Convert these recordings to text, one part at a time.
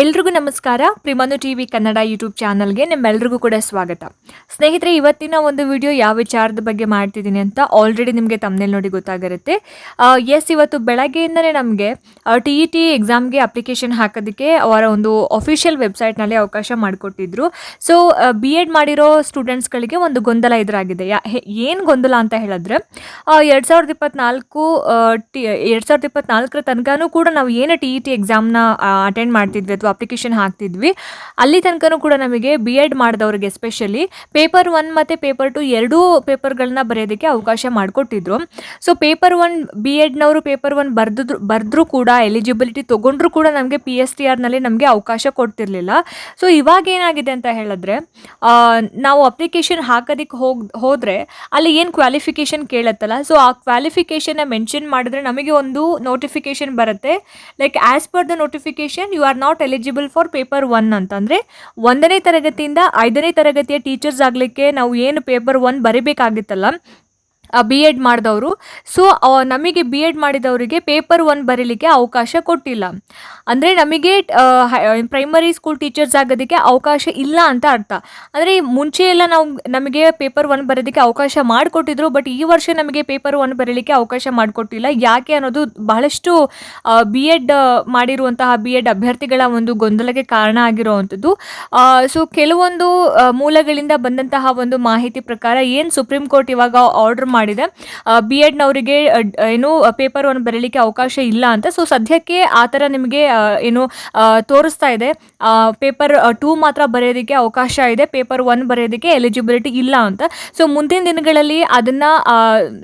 ಎಲ್ರಿಗೂ ನಮಸ್ಕಾರ. ಪ್ರಿಮನು ಟಿ ವಿ ಕನ್ನಡ ಯೂಟ್ಯೂಬ್ ಚಾನಲ್ಗೆ ನಿಮ್ಮೆಲ್ರಿಗೂ ಕೂಡ ಸ್ವಾಗತ. ಸ್ನೇಹಿತರೆ, ಇವತ್ತಿನ ಒಂದು ವಿಡಿಯೋ ಯಾವ ವಿಚಾರದ ಬಗ್ಗೆ ಮಾಡ್ತಿದ್ದೀನಿ ಅಂತ ಆಲ್ರೆಡಿ ನಿಮಗೆ ತಮ್ಮನೇಲಿ ನೋಡಿ ಗೊತ್ತಾಗಿರುತ್ತೆ. ಎಸ್ ಇವತ್ತು ಬೆಳಗ್ಗೆಯಿಂದಲೇ ನಮಗೆ ಟಿ ಇ ಟಿ ಎಕ್ಸಾಮ್ಗೆ ಅಪ್ಲಿಕೇಶನ್ ಹಾಕೋದಕ್ಕೆ ಅವರ ಒಂದು ಅಫಿಷಿಯಲ್ ವೆಬ್ಸೈಟ್ನಲ್ಲಿ ಅವಕಾಶ ಮಾಡಿಕೊಟ್ಟಿದ್ರು. ಸೊ ಬಿ ಎಡ್ ಮಾಡಿರೋ ಸ್ಟೂಡೆಂಟ್ಸ್ಗಳಿಗೆ ಒಂದು ಗೊಂದಲ ಎದುರಾಗಿದೆ. ಯಾ ಏನು ಗೊಂದಲ ಅಂತ ಹೇಳಿದ್ರೆ ಎರಡು ಸಾವಿರದ ಇಪ್ಪತ್ತ್ನಾಲ್ಕು ಟಿ, ಎರಡು ಸಾವಿರದ ಇಪ್ಪತ್ನಾಲ್ಕರ ತನಕನೂ ಕೂಡ ನಾವು ಏನು ಟಿ ಇ ಟಿ ಎಕ್ಸಾಮ್ನ ಅಟೆಂಡ್ ಮಾಡ್ತಿದ್ವಿ ಅಥವಾ ಅಪ್ಲಿಕೇಶನ್ ಹಾಕ್ತಿದ್ವಿ. ಅಲ್ಲಿ ತನಕನೂ ಕೂಡ ನಮಗೆ ಬಿ ಎಡ್ ಮಾಡಿದವ್ರಿಗೆ ಎಸ್ಪೆಷಲಿ ಪೇಪರ್ ಒನ್ ಮತ್ತು ಪೇಪರ್ ಟು ಎರಡೂ ಪೇಪರ್ಗಳನ್ನ ಬರೆಯೋದಕ್ಕೆ ಅವಕಾಶ ಮಾಡಿಕೊಟ್ಟಿದ್ರು. ಸೊ ಪೇಪರ್ ಒನ್ ಬಿ ಎಡ್ನವರು ಪೇಪರ್ ಒನ್ ಬರ್ದಿದ್ರು, ಬರೆದ್ರೂ ಕೂಡ ಎಲಿಜಿಬಿಲಿಟಿ ತೊಗೊಂಡ್ರೂ ಕೂಡ ನಮಗೆ ಪಿ ಎಸ್ ಟಿ ಆರ್ನಲ್ಲಿ ನಮಗೆ ಅವಕಾಶ ಕೊಡ್ತಿರ್ಲಿಲ್ಲ. ಸೊ ಇವಾಗ ಏನಾಗಿದೆ ಅಂತ ಹೇಳಿದ್ರೆ ನಾವು ಅಪ್ಲಿಕೇಶನ್ ಹಾಕೋದಕ್ಕೆ ಹೋಗ್, ಹೋದರೆ ಅಲ್ಲಿ ಏನು ಕ್ವಾಲಿಫಿಕೇಷನ್ ಕೇಳತ್ತಲ್ಲ? ಸೊ ಆ ಕ್ವಾಲಿಫಿಕೇಷನ್ನ ಮೆನ್ಷನ್ ಮಾಡಿದ್ರೆ ನಮಗೆ ಒಂದು ನೋಟಿಫಿಕೇಷನ್ ಬರುತ್ತೆ. Like as per the notification you are not eligible for paper one ಅಂತಂದರೆ ಒಂದನೇ ತರಗತಿಯಿಂದ ಐದನೇ ತರಗತಿಯ ಟೀಚರ್ಸ್ ಆಗಲಿಕ್ಕೆ ನಾವು ಏನು ಪೇಪರ್ ಒನ್ ಬರಿಬೇಕಾಗಿತ್ತಲ್ಲ ಬಿ ಎಡ್ ಮಾಡಿದವರು. ಸೊ ನಮಗೆ ಬಿ ಎಡ್ ಮಾಡಿದವರಿಗೆ ಪೇಪರ್ ಒನ್ ಬರೀಲಿಕ್ಕೆ ಅವಕಾಶ ಕೊಟ್ಟಿಲ್ಲ. ಅಂದರೆ ನಮಗೆ ಪ್ರೈಮರಿ ಸ್ಕೂಲ್ ಟೀಚರ್ಸ್ ಆಗೋದಕ್ಕೆ ಅವಕಾಶ ಇಲ್ಲ ಅಂತ ಅರ್ಥ. ಅಂದರೆ ಮುಂಚೆ ಎಲ್ಲ ನಾವು ನಮಗೆ ಪೇಪರ್ ಒನ್ ಬರೋದಕ್ಕೆ ಅವಕಾಶ ಮಾಡಿಕೊಟ್ಟಿದ್ರು ಬಟ್ ಈ ವರ್ಷ ನಮಗೆ ಪೇಪರ್ ಒನ್ ಬರೀಲಿಕ್ಕೆ ಅವಕಾಶ ಮಾಡಿಕೊಟ್ಟಿಲ್ಲ. ಯಾಕೆ ಅನ್ನೋದು ಬಹಳಷ್ಟು ಬಿ ಎಡ್ ಮಾಡಿರುವಂತಹ ಬಿ ಎಡ್ ಅಭ್ಯರ್ಥಿಗಳ ಒಂದು ಗೊಂದಲಕ್ಕೆ ಕಾರಣ ಆಗಿರುವಂಥದ್ದು. ಸೊ ಕೆಲವೊಂದು ಮೂಲಗಳಿಂದ ಬಂದಂತಹ ಒಂದು ಮಾಹಿತಿ ಪ್ರಕಾರ ಏನು ಸುಪ್ರೀಂ ಕೋರ್ಟ್ ಇವಾಗ ಆರ್ಡರ್ ಮಾಡಿದೆ. ಬಿ ಎಡ್ನವರಿಗೆ ಏನು ಪೇಪರ್ ಒಂದು ಬರೀಲಿಕ್ಕೆ ಅವಕಾಶ ಇಲ್ಲ ಅಂತ. ಸೊ ಸದ್ಯಕ್ಕೆ ಆ ಥರ ನಿಮಗೆ ಏನು ತೋರಿಸ್ತಾ ಇದೆ. ಪೇಪರ್ ಟೂ ಮಾತ್ರ ಬರೆಯೋದಕ್ಕೆ ಅವಕಾಶ ಇದೆ. ಪೇಪರ್ ಒನ್ ಬರೆಯೋದಕ್ಕೆ ಎಲಿಜಿಬಿಲಿಟಿ ಇಲ್ಲ ಅಂತ. ಸೊ ಮುಂದಿನ ದಿನಗಳಲ್ಲಿ ಅದನ್ನು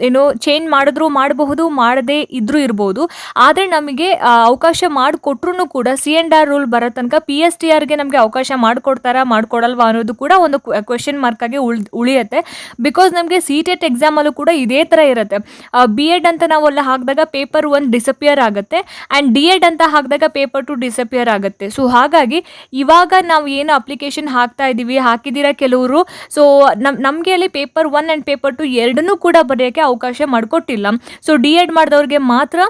ಏನು ಚೇಂಜ್ ಮಾಡಿದ್ರು ಮಾಡಬಹುದು, ಮಾಡದೇ ಇದ್ರೂ ಇರ್ಬೋದು. ಆದರೆ ನಮಗೆ ಅವಕಾಶ ಮಾಡಿಕೊಟ್ರು ಕೂಡ ಸಿ ಎಂಡ್ ಆರ್ ರೂಲ್ ಬರೋ ತನಕ ಪಿ ಎಸ್ ಟಿ ಆರ್ಗೆ ನಮಗೆ ಅವಕಾಶ ಮಾಡಿಕೊಡ್ತಾರಾ, ಮಾಡಿಕೊಡಲ್ವಾ ಅನ್ನೋದು ಕೂಡ ಒಂದು ಕ್ವೆಶನ್ ಮಾರ್ಕ್ ಆಗಿ ಉಳ್, ಉಳಿಯುತ್ತೆ. ಬಿಕಾಸ್ ನಮಗೆ ಸಿ ಟೆಟ್ ಎಕ್ಸಾಮಲ್ಲೂ ಇದೇ ಥರ ಇರುತ್ತೆ. ಬಿ ಎಡ್ ಅಂತ ನಾವು ಅಲ್ಲಿ ಹಾಕಿದಾಗ ಪೇಪರ್ ಒನ್ ಡಿಸಪಿಯರ್ ಆಗುತ್ತೆ ಆ್ಯಂಡ್ ಡಿ ಎಡ್ ಅಂತ ಹಾಕಿದಾಗ ಪೇಪರ್ ಟು ಡಿಸಪಿಯರ್ ಆಗುತ್ತೆ. ಸೊ ಹಾಗಾಗಿ ಇವಾಗ ನಾವು ಏನು ಅಪ್ಲಿಕೇಶನ್ ಹಾಕ್ತಾ ಇದ್ದೀವಿ ಹಾಕಿದ್ದೀರಾ ಕೆಲವರು? ಸೊ ನಮ್, ನಮಗೆ ಅಲ್ಲಿ paper one and paper two ಎರಡನ್ನೂ ಕೂಡ ಬರೆಯೋಕ್ಕೆ ಅವಕಾಶ ಮಾಡಿಕೊಟ್ಟಿಲ್ಲ. ಸೊ ಡಿ ಎಡ್ ಮಾಡಿದವ್ರಿಗೆ ಮಾತ್ರ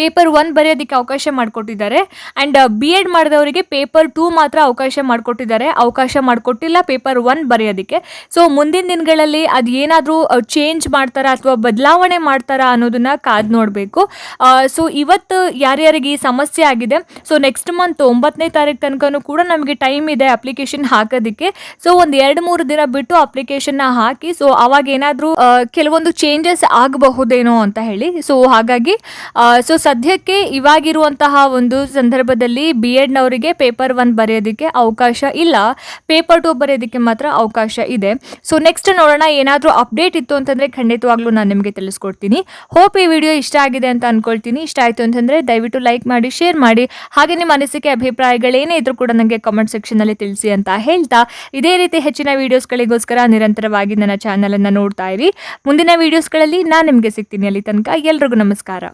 ಪೇಪರ್ ಒನ್ ಬರೆಯೋದಕ್ಕೆ ಅವಕಾಶ ಮಾಡಿಕೊಟ್ಟಿದ್ದಾರೆ. ಆ್ಯಂಡ್ ಬಿ ಎಡ್ ಮಾಡಿದವರಿಗೆ ಪೇಪರ್ ಟೂ ಮಾತ್ರ ಅವಕಾಶ ಮಾಡಿಕೊಟ್ಟಿದ್ದಾರೆ. ಅವಕಾಶ ಮಾಡಿಕೊಟ್ಟಿಲ್ಲ ಪೇಪರ್ ಒನ್ ಬರೆಯೋದಕ್ಕೆ. ಸೊ, ಮುಂದಿನ ದಿನಗಳಲ್ಲಿ ಅದು ಏನಾದರೂ ಚೇಂಜ್ ಮಾಡ್ತಾರಾ ಅಥವಾ ಬದಲಾವಣೆ ಮಾಡ್ತಾರಾ ಅನ್ನೋದನ್ನ ಕಾದು ನೋಡಬೇಕು. ಸೊ, ಇವತ್ತು ಯಾರ್ಯಾರಿಗೆ ಈ ಸಮಸ್ಯೆ ಆಗಿದೆ, ಸೊ ನೆಕ್ಸ್ಟ್ ಮಂತ್ ಒಂಬತ್ತನೇ ತಾರೀಕು ತನಕನೂ ಕೂಡ ನಮಗೆ ಟೈಮ್ ಇದೆ ಅಪ್ಲಿಕೇಶನ್ ಹಾಕೋದಕ್ಕೆ. ಸೊ, ಒಂದು ಎರಡು ಮೂರು ದಿನ ಬಿಟ್ಟು ಅಪ್ಲಿಕೇಶನ್ನ ಹಾಕಿ, ಸೊ, ಅವಾಗ ಏನಾದರೂ ಕೆಲವೊಂದು ಚೇಂಜಸ್ ಆಗಬಹುದೇನೋ ಅಂತ ಹೇಳಿ. ಸೊ, ಹಾಗಾಗಿ ಸೊ ಸದ್ಯಕ್ಕೆ ಇವಾಗಿರುವಂತಹ ಒಂದು ಸಂದರ್ಭದಲ್ಲಿ ಬಿ ಎಡ್ನವರಿಗೆ ಪೇಪರ್ ಒನ್ ಬರೆಯೋದಕ್ಕೆ ಅವಕಾಶ ಇಲ್ಲ. ಪೇಪರ್ ಟು ಬರೆಯೋದಕ್ಕೆ ಮಾತ್ರ ಅವಕಾಶ ಇದೆ. ಸೊ ನೆಕ್ಸ್ಟ್ ನೋಡೋಣ, ಏನಾದರೂ ಅಪ್ಡೇಟ್ ಇತ್ತು ಅಂತಂದರೆ ಖಂಡಿತವಾಗ್ಲೂ ನಾನು ನಿಮಗೆ ತಿಳಿಸ್ಕೊಡ್ತೀನಿ. ಹೋಪ್ ಈ ವಿಡಿಯೋ ಇಷ್ಟ ಆಗಿದೆ ಅಂತ ಅನ್ಕೊಳ್ತೀನಿ. ಇಷ್ಟ ಆಯಿತು ಅಂತಂದರೆ ದಯವಿಟ್ಟು ಲೈಕ್ ಮಾಡಿ ಶೇರ್ ಮಾಡಿ. ಹಾಗೆ ನಿಮ್ಮ ಅನಿಸಿಕೆ ಅಭಿಪ್ರಾಯಗಳೇನೇ ಇದ್ರೂ ಕೂಡ ನನಗೆ ಕಮೆಂಟ್ ಸೆಕ್ಷನಲ್ಲಿ ತಿಳಿಸಿ ಅಂತ ಹೇಳ್ತಾ. ಇದೇ ರೀತಿ ಹೆಚ್ಚಿನ ವೀಡಿಯೋಸ್ಗಳಿಗೋಸ್ಕರ ನಿರಂತರವಾಗಿ ನನ್ನ ಚಾನಲನ್ನು ನೋಡ್ತಾ ಇರಿ. ಮುಂದಿನ ವೀಡಿಯೋಸ್ಗಳಲ್ಲಿ ನಾನು ನಿಮಗೆ ಸಿಗ್ತೀನಿ ಅಲ್ಲಿ ತನಕ. ಎಲ್ರಿಗೂ ನಮಸ್ಕಾರ.